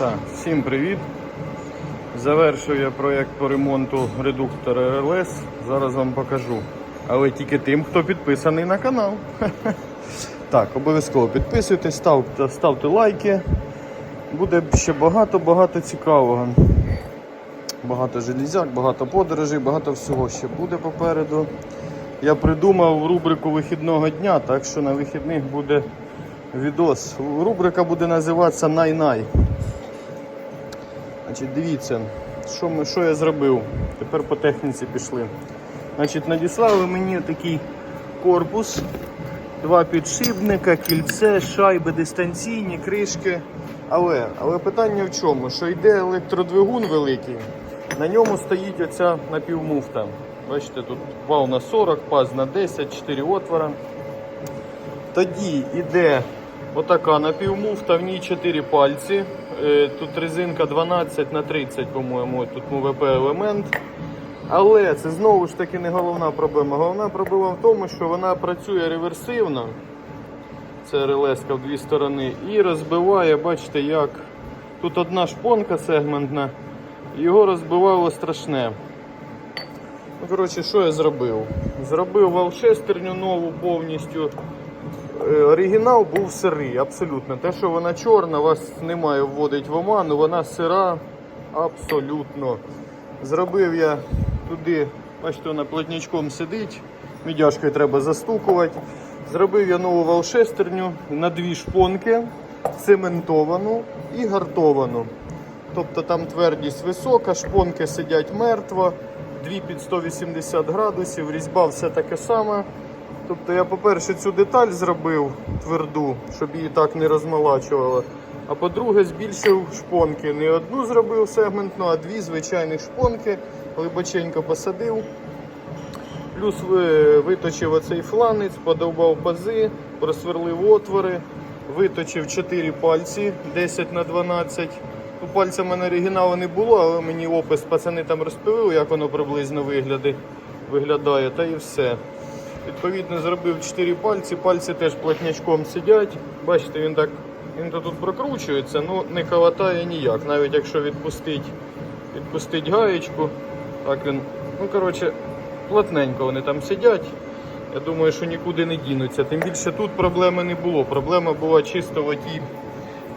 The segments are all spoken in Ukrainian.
Так, всім привіт. Завершую я проєкт по ремонту редуктора РЛС. Зараз вам покажу. Але тільки тим, хто підписаний на канал. Так, обов'язково підписуйтесь, ставте, ставте лайки. Буде ще багато-багато цікавого. Багато железяк, багато подорожей, багато всього ще буде попереду. Я придумав рубрику вихідного дня, так що на вихідних буде відос. Рубрика буде називатися Най-Най. Значить, дивіться, що, ми, що я зробив. Тепер по техніці пішли. Значить, надіслали мені такий корпус, два підшипника, кільце, шайби дистанційні, кришки. Але, але питання в чому? Що йде електродвигун великий, на ньому стоїть оця напівмуфта. Бачите, тут вал на 40, паз на 10, 4 отвора. Тоді йде отака напівмуфта, в ній 4 пальці. Е, Тут резинка 12 на 30, по-моєму, тут МВП елемент. Але це знову ж таки не головна проблема. Головна проблема в тому, що вона працює реверсивно. Це релеска в дві сторони. І розбиває, бачите, як. Тут одна шпонка сегментна, його розбивало страшне. Ну, коротше, що я зробив? Зробив валшестерню нову повністю. Е, Оригінал був сирий, абсолютно. Те, що вона чорна, вас немає вводить в оману, вона сира абсолютно. Зробив я туди, бачите, вона плотнячком сидить, мідяшкою треба застукувати. Зробив я нову валшестерню на дві шпонки, цементовану і гартовану. Тобто там твердість висока, шпонки сидять мертво, дві під 180 градусів, різьба все таке саме. Тобто я, по-перше, цю деталь зробив тверду, щоб її так не розмолачувало. А по-друге, збільшив шпонки. Не одну зробив сегментну, а дві звичайні шпонки, глибоченько посадив. Плюс виточив оцей фланець, подовбав пази, просверлив отвори, виточив 4 пальці 10 на 12. Ну, пальця в мене оригіналу не було, але мені опис пацани там розповіли, як воно приблизно виглядає, та і все. Відповідно, зробив 4 пальці, пальці теж плотнячком сидять. Бачите, він так він тут прокручується, ну не калатає ніяк. Навіть якщо відпустить, відпустить гаєчку, так він, ну коротше, плотненько вони там сидять. Я думаю, що нікуди не дінуться. Тим більше тут проблеми не було. Проблема була чисто в отій,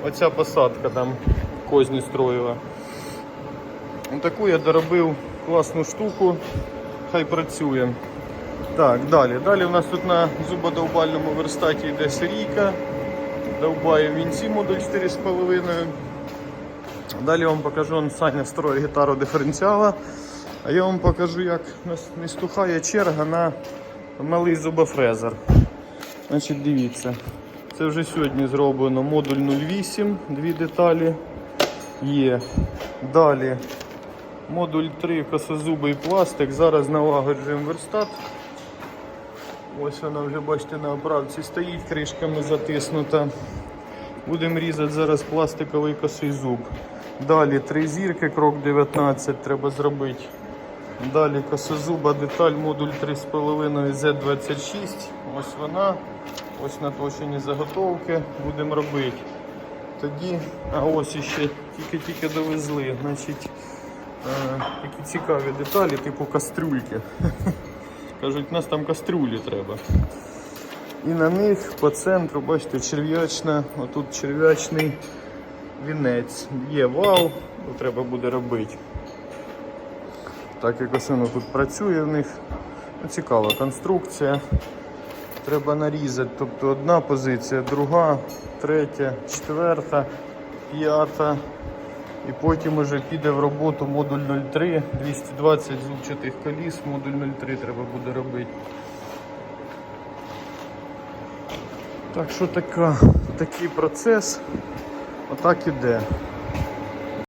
оця посадка там козні строїла. Таку я доробив класну штуку, хай працює. Так, далі. Далі у нас тут на зубодовбальному верстаті йде серійка. Довбає вінці модуль 4,5. Далі вам покажу, он Саня строїть гітару диференціала. А я вам покажу, як не стухає черга на малий зубофрезер. Значить, дивіться. Це вже сьогодні зроблено модуль 08, дві деталі є. Далі модуль 3 косозубий пластик. Зараз налагоджуємо верстат. Ось вона вже бачите на оправці стоїть, кришками затиснута. Будемо різати зараз пластиковий косий зуб. Далі три зірки, крок 19 треба зробити. Далі косозуба деталь, модуль 3,5 Z26. Ось вона. Ось наточені заготовки. Будемо робити. Тоді, а ось іще тільки-тільки довезли. Значить, е, такі цікаві деталі, типу кастрюльки. Кажуть, у нас там кастрюлі треба. І на них по центру, бачите, черв'ячна, отут черв'ячний вінець. Є вал, треба буде робити. Так як ось тут працює в них. Ну, Цікава конструкція. Треба нарізати. Тобто одна позиція, друга, третя, четверта, п'ята. І потім уже піде в роботу модуль 03, 220 зубчатих коліс, модуль 03 треба буде робити. Так що така, такий процес отак іде.